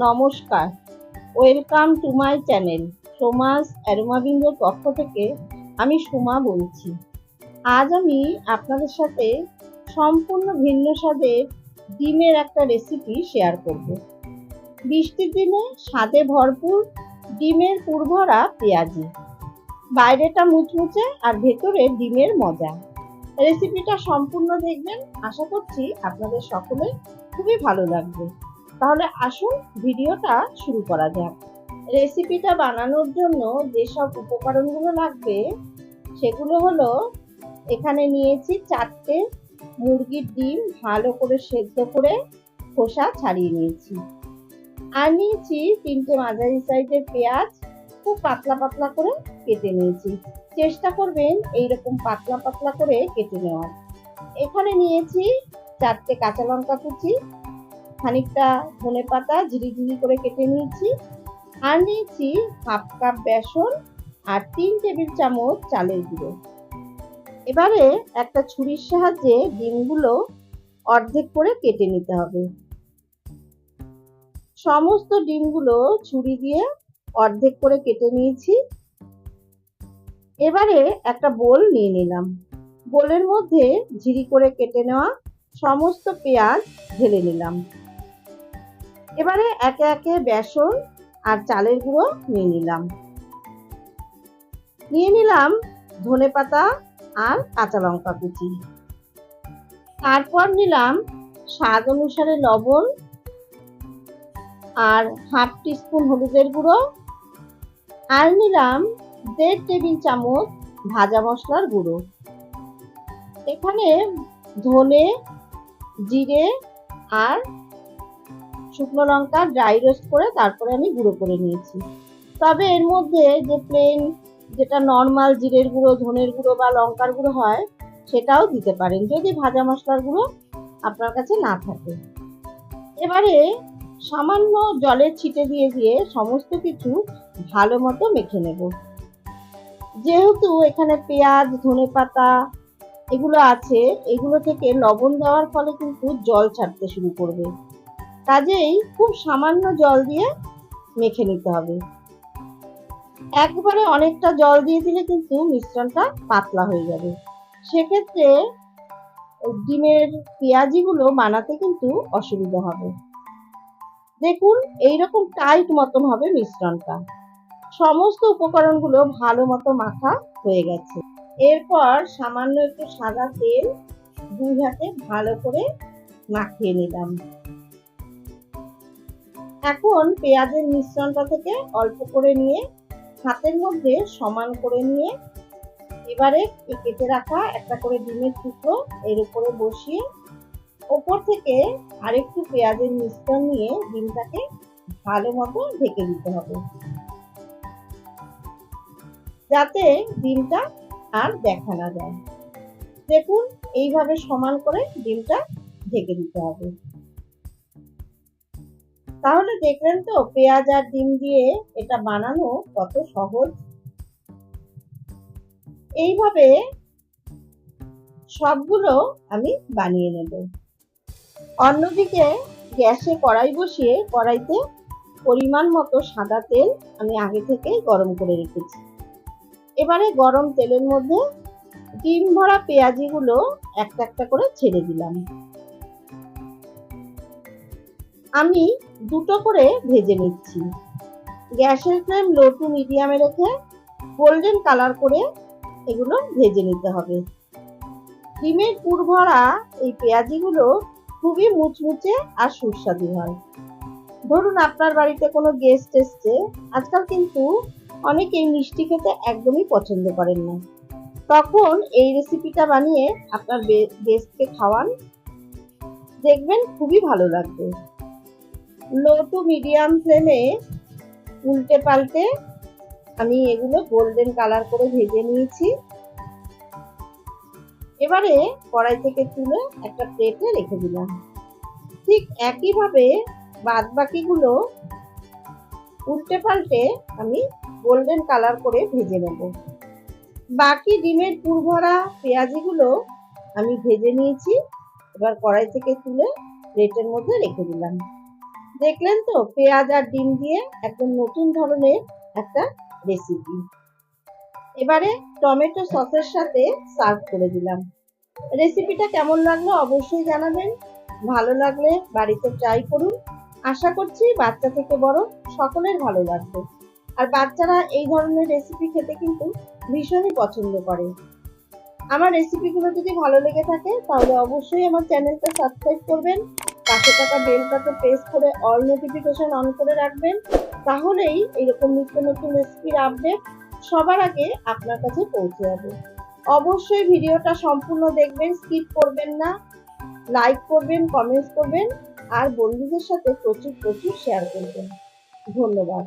নমস্কার। Welcome to my channel Somas অ্যারোমাবিন্দুর পক্ষ থেকে আমি সোমা বলছি। আজ আমি আপনাদের সাথে সম্পূর্ণ ভিন্ন স্বাদের ডিমের একটা রেসিপি শেয়ার করব। বৃষ্টির দিনে স্বাদে ভরপুর ডিমের পুরভরা পেঁয়াজি। বাইরেটা মুচমুচে আর ভেতরে ডিমের মজা। রেসিপিটা সম্পূর্ণ দেখবেন। আশা করছি আপনাদের সকলে খুবই ভালো লাগবে। তাহলে আসুন ভিডিওটা শুরু করা যাক। রেসিপিটা বানানোর জন্য যেসব উপকরণগুলো লাগবে, সেগুলো হলো, এখানে নিয়েছি চারটে মুরগির ডিম ভালো করে সেদ্ধ করে খোসা ছাড়িয়ে নিয়েছি। আর নিয়েছি তিনটে মাঝারি সাইজের পেঁয়াজ, খুব পাতলা পাতলা করে কেটে নিয়েছি। চেষ্টা করবেন এইরকম পাতলা পাতলা করে কেটে নেওয়ার। এখানে নিয়েছি চারটে কাঁচা লঙ্কা কুচি খানিকটা ধনে পাতা ঝিরিঝিরি করে কেটে নিয়েছি। আর নিয়েছি হাফ কাপ বেসন আর তিন টেবিল চামচ চালের গুঁড়ো। এবারে একটা ছুরির সাহায্যে ডিমগুলো অর্ধেক করে কেটে নিতে হবে। সমস্ত ডিমগুলো ছুরি দিয়ে অর্ধেক করে কেটে নিয়েছি। এবারে একটা বোল নিয়ে নিলাম। বোলের মধ্যে ঝিরি করে কেটে নেওয়া সমস্ত পেঁয়াজ ঢেলে নিলাম। এবারে একে একে বেসন আর চালের গুঁড়ো নিয়ে নিলাম। নিয়ে নিলাম ধনে পাতা আর কাঁচা লঙ্কা কুচি। তারপর নিলাম স্বাদ অনুসারে লবণ আর হাফ টিস্পুন হলুদের গুঁড়ো। আর নিলাম দেড় টেবিল চামচ ভাজা মশলার গুঁড়ো। এখানে ধনে, জিরে আর শুকনো লঙ্কা ড্রাই রোস্ট করে তারপরে আমি গুঁড়ো করে নিয়েছি। তবে এর মধ্যে যে প্লেন যেটা নর্মাল জিরের গুঁড়ো, ধনের গুঁড়ো বা লঙ্কার গুঁড়ো হয়, সেটাও দিতে পারেন, যদি ভাজা মশলার গুঁড়ো আপনার কাছে না থাকে। এবারে সামান্য জলের ছিটে দিয়ে দিয়ে সমস্ত কিছু ভালো মতো মেখে নেব। যেহেতু এখানে পেঁয়াজ, ধনে পাতা এগুলো আছে, এগুলো থেকে লবণ দেওয়ার ফলে কিন্তু জল ছাড়তে শুরু করবে। কাজেই খুব সামান্য জল দিয়ে মেখে নিতে হবে। একবারে অনেকটা জল দিয়ে দিলে কিন্তু মিশ্রণটা পাতলা হয়ে যাবে। সেক্ষেত্রে ডিমের পেঁয়াজিগুলো বানাতে কিন্তু অসুবিধা হবে। দেখুন, এইরকম টাইট মতন হবে মিশ্রণটা। সমস্ত উপকরণগুলো ভালো মতো মাখা হয়ে গেছে। এরপর সামান্য একটু সাদা তেল দুই হাতে ভালো করে মাখিয়ে নিলাম। এখন পেঁয়াজের মিশ্রণটা থেকে অল্প করে নিয়ে হাতের মধ্যে সমান করে নিয়ে, এবারে কেটে রাখা একটা করে ডিমের টুকরো এর উপরে বসিয়ে, ওপর থেকে আরেকটু পেঁয়াজের মিশ্রণ নিয়ে ডিমটাকে ভালো মতো ঢেকে দিতে হবে। যাতে ডিমটা আর দেখা না যায়। দেখুন, এইভাবে সমান করে ডিমটা ঢেকে দিতে হবে। তাহলে দেখলেন তো, পেঁয়াজ আর ডিম দিয়ে এটা বানানো কত সহজ। এইভাবে সবগুলো আমি বানিয়ে নেব। অন্যদিকে গ্যাসে কড়াই বসিয়ে কড়াইতে পরিমাণ মতো সাদা তেল আমি আগে থেকেই গরম করে রেখেছি। এবারে গরম তেলের মধ্যে ডিম ভরা পেঁয়াজিগুলো একটা একটা করে ছেড়ে দিলাম। আমি দুটো করে ভেজে নিচ্ছি। গ্যাসের ফ্লেম লো টু মিডিয়ামে রেখে গোল্ডেন কালার করে এগুলো ভেজে নিতে হবে। ডিমের পুর ভরা এই পেঁয়াজিগুলো খুবই মুচমুচে আর সুস্বাদু হয়। ধরুন আপনার বাড়িতে কোনো গেস্ট এসছে, আজকাল কিন্তু অনেকেই মিষ্টি খেতে একদমই পছন্দ করেন না। তখন এই রেসিপিটা বানিয়ে আপনার গেস্টকে খাওয়ান, দেখবেন খুবই ভালো লাগবে। লো টু মিডিয়াম ফ্লেমে উল্টে পাল্টে আমি এগুলো গোল্ডেন কালার করে ভেজে নিয়েছি। এবারে কড়াই থেকে তুলে একটা প্লেটে রেখে দিলাম। ঠিক একইভাবে বাদ বাকিগুলো উল্টে পাল্টে আমি গোল্ডেন কালার করে ভেজে নেব। বাকি ডিমের পুরভরা পেঁয়াজিগুলো আমি ভেজে নিয়েছি। এবার কড়াই থেকে তুলে প্লেটের মধ্যে রেখে দিলাম। দেখলেন তো, পেঁয়াজ আর ডিম দিয়ে একদম নতুন ধরনের একটা রেসিপি এবারে টমেটো সসের সাথে সার্ভ করে দিলাম। রেসিপিটা কেমন লাগল অবশ্যই জানাবেন। ভালো লাগলে বাড়িতে ট্রাই করুন। আশা করছি বাচ্চা থেকে বড় সকলের ভালো লাগবে। আর বাচ্চারা এই ধরনের রেসিপি খেতে কিন্তু ভীষণই পছন্দ করে। আমার রেসিপিগুলো যদি ভালো লেগে থাকে, তাহলে অবশ্যই আমার চ্যানেলটা সাবস্ক্রাইব করবেন। পাশে থাকা বেলটাতে প্রেস করে অল নোটিফিকেশন অন করে রাখবেন। তাহলেই এরকম নিত্য নতুন রেসিপির আপডেট সবার আগে আপনার কাছে পৌঁছে যাবে। অবশ্যই ভিডিওটা সম্পূর্ণ দেখবেন স্কিপ করবেন না। লাইক করবেন কমেন্টস করবেন, আর বন্ধুদের সাথে প্রচুর প্রচুর শেয়ার করবেন। ধন্যবাদ।